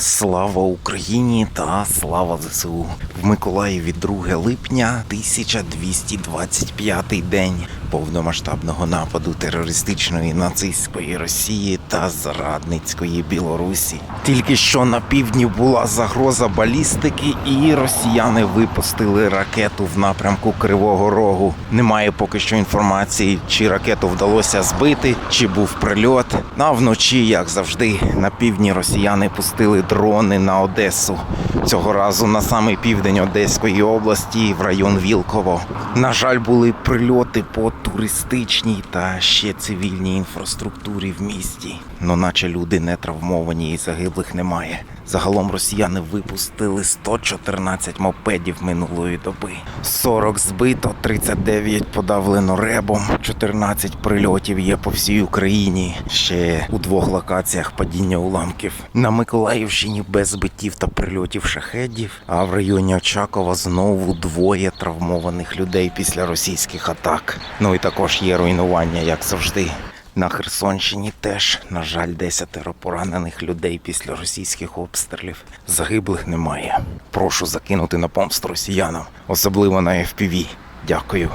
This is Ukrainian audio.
Слава Україні та слава ЗСУ. В Миколаєві 2 липня 1225 день повномасштабного нападу терористичної нацистської Росії та зрадницької Білорусі. Тільки що на півдні була загроза балістики, і росіяни випустили ракету в напрямку Кривого Рогу. Немає поки що інформації, чи ракету вдалося збити, чи був прильот. А вночі, як завжди, на півдні росіяни пустили дрони на Одесу. Цього разу на самий південь Одеської області, в район Вілково. На жаль, були прильоти по туристичній та ще цивільній інфраструктурі в місті. Ну, наче люди не травмовані і загиблих немає. Загалом росіяни випустили 114 мопедів минулої доби. 40 збито, 39 подавлено ребом, 14 прильотів є по всій Україні. Ще у двох локаціях падіння уламків. На Миколаївщині без збиттів та прильотів шахедів, а в районі Очакова знову двоє травмованих людей після російських атак. Ну і також є руйнування, як завжди. На Херсонщині теж, на жаль, десятеро поранених людей після російських обстрілів. Загиблих немає. Прошу закинути на помсту росіянам, особливо на FPV. Дякую.